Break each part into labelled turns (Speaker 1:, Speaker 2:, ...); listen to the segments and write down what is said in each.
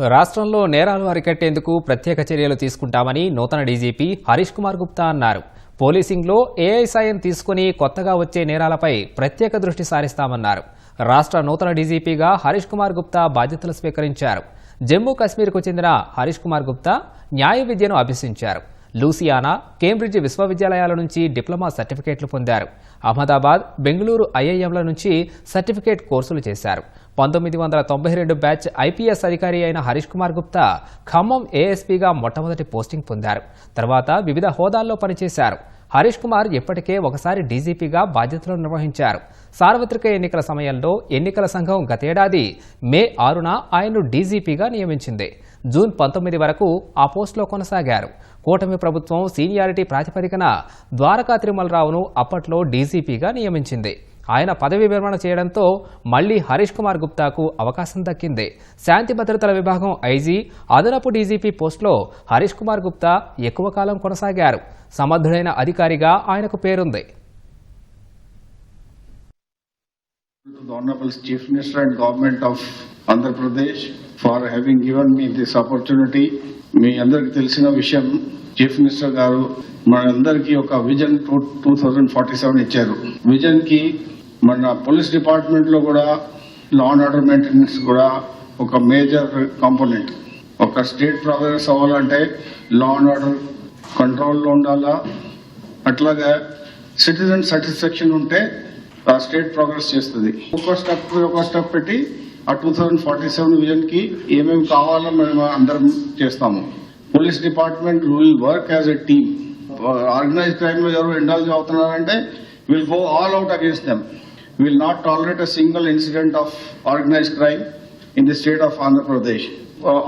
Speaker 1: రాష్ట్రంలో నేరాలు అరికట్టేందుకు ప్రత్యేక చర్యలు తీసుకుంటామని నూతన డీజీపీ హరీష్ కుమార్ గుప్తా అన్నారు. పోలీసింగ్లో ఏఐ సాయం తీసుకుని కొత్తగా వచ్చే నేరాలపై ప్రత్యేక దృష్టి సారిస్తామన్నారు. రాష్ట్ర నూతన డీజీపీగా హరీష్ కుమార్ గుప్తా బాధ్యతలు స్వీకరించారు. జమ్మూ కాశ్మీర్కు చెందిన హరీష్ కుమార్ గుప్తా న్యాయ విద్యను అభ్యసించారు. లూసియానా కేంబ్రిడ్జ్ విశ్వవిద్యాలయాల నుంచి డిప్లొమా సర్టిఫికేట్లు పొందారు. అహ్మదాబాద్ బెంగళూరు ఐఐఎంల నుంచి సర్టిఫికేట్ కోర్సులు చేశారు. పంతొమ్మిది వందల తొంభై రెండు బ్యాచ్ ఐపీఎస్ అధికారి అయిన హరీష్ కుమార్ గుప్తా ఖమ్మం ఏఎస్పీగా మొట్టమొదటి పోస్టింగ్ పొందారు. తర్వాత వివిధ హోదాల్లో పనిచేశారు. హరీష్ కుమార్ ఇప్పటికే ఒకసారి డీజీపీగా బాధ్యతలు నిర్వహించారు. సార్వత్రిక ఎన్నికల సమయంలో ఎన్నికల సంఘం గతేడాది మే ఆరున ఆయన్ను డీజీపీగా నియమించింది. జూన్ పంతొమ్మిది వరకు ఆ పోస్టులో కొనసాగారు. కూటమి ప్రభుత్వం సీనియారిటీ ప్రాతిపదికన ద్వారకా తిరుమలరావును అప్పట్లో డీజీపీగా నియమించింది. ఆయన పదవి విరమణ చేయడంతో మళ్ళీ హరీష్ కుమార్ గుప్తాకు అవకాశం దక్కింది. శాంతి భద్రతల విభాగం ఐజీ అదనపు డీజీపీ పోస్టులో హరీష్ కుమార్ గుప్తా ఎక్కువ కాలం కొనసాగారు. సమర్థుడైన అధికారిగా ఆయనకు పేరుంది.
Speaker 2: To the Honorable Chief Minister and Government of Andhra Pradesh for having given me this opportunity. మీ అందరికి తెలిసిన విషయం చీఫ్ మినిస్టర్ గారు మనందరికీ ఒక vision two two thousand forty seven ఇచ్చారు. విజన్కి మన పోలీస్ డిపార్ట్మెంట్లో కూడా లా అండ్ ఆర్డర్ మెయింటెనెన్స్ కూడా ఒక మేజర్ కాంపోనెంట్ ఒక స్టేట్ ప్రోగ్రెస్ అవ్వాలంటే లా అండ్ ఆర్డర్ కంట్రోల్లో ఉండాలా? అట్లాగే సిటిజన్ సాటిస్ఫాక్షన్ ఉంటే ఆ స్టేట్ ప్రోగ్రెస్ చేస్తుంది. ఒక్కో స్టెప్ ఒక్కో స్టెప్ పెట్టి ఆ టూ థౌజండ్ ఫార్టీ సెవెన్ విజన్కి ఏమేమి కావాలో మేము అందరం చేస్తాము. Police department will work as a team organise క్రైమ్లో ఎవరు indulge అవుతున్నారంటే will go all out against them will not tolerate a single incident of organise crime in the state of Andhra Pradesh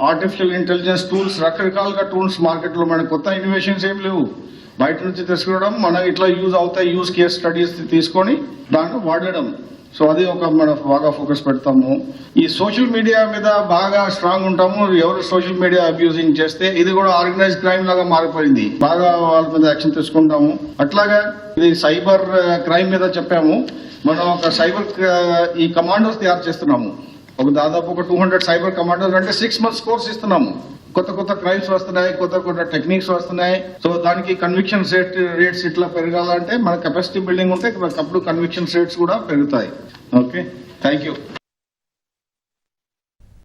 Speaker 2: artificial intelligence tools రకరకాలుగా tools మార్కెట్లో కొత్త innovations ఏం లేవు. బయట నుంచి తీసుకురావడం మనం ఇట్లా యూజ్ అవుతాయి యూజ్ కేస్ స్టడీస్ తీసుకొని దాంట్లో వాడడం సో అది ఒక మనం బాగా ఫోకస్ పెడతాము. ఈ సోషల్ మీడియా మీద బాగా స్ట్రాంగ్ ఉంటాము. ఎవరు సోషల్ మీడియా అబ్యూజింగ్ చేస్తే ఇది కూడా ఆర్గనైజ్ క్రైమ్ లాగా మారిపోయింది. బాగా వాళ్ళ మీద యాక్షన్ తీసుకుంటాము. అట్లాగా ఇది సైబర్ క్రైమ్ మీద చెప్పాము. మనం ఒక సైబర్ ఈ కమాండోస్ తయారు చేస్తున్నాము. ఒక దాదాపు ఒక టూ హండ్రెడ్ సైబర్ కమాండోస్ అంటే సిక్స్ మంత్స్ కోర్స్ ఇస్తున్నాము. కొత్త కొత్త క్రైమ్స్ వస్తున్నాయి కొత్త కొత్త టెక్నిక్స్ వస్తున్నాయి. సో దానికి కన్విక్షన్ రేట్ రేట్స్ ఇట్లా పెరగాలంటే మన కెపాసిటీ బిల్డింగ్ ఉంటే అప్పుడు కన్విక్షన్ రేట్స్ కూడా పెరుగుతాయి. Okay thank you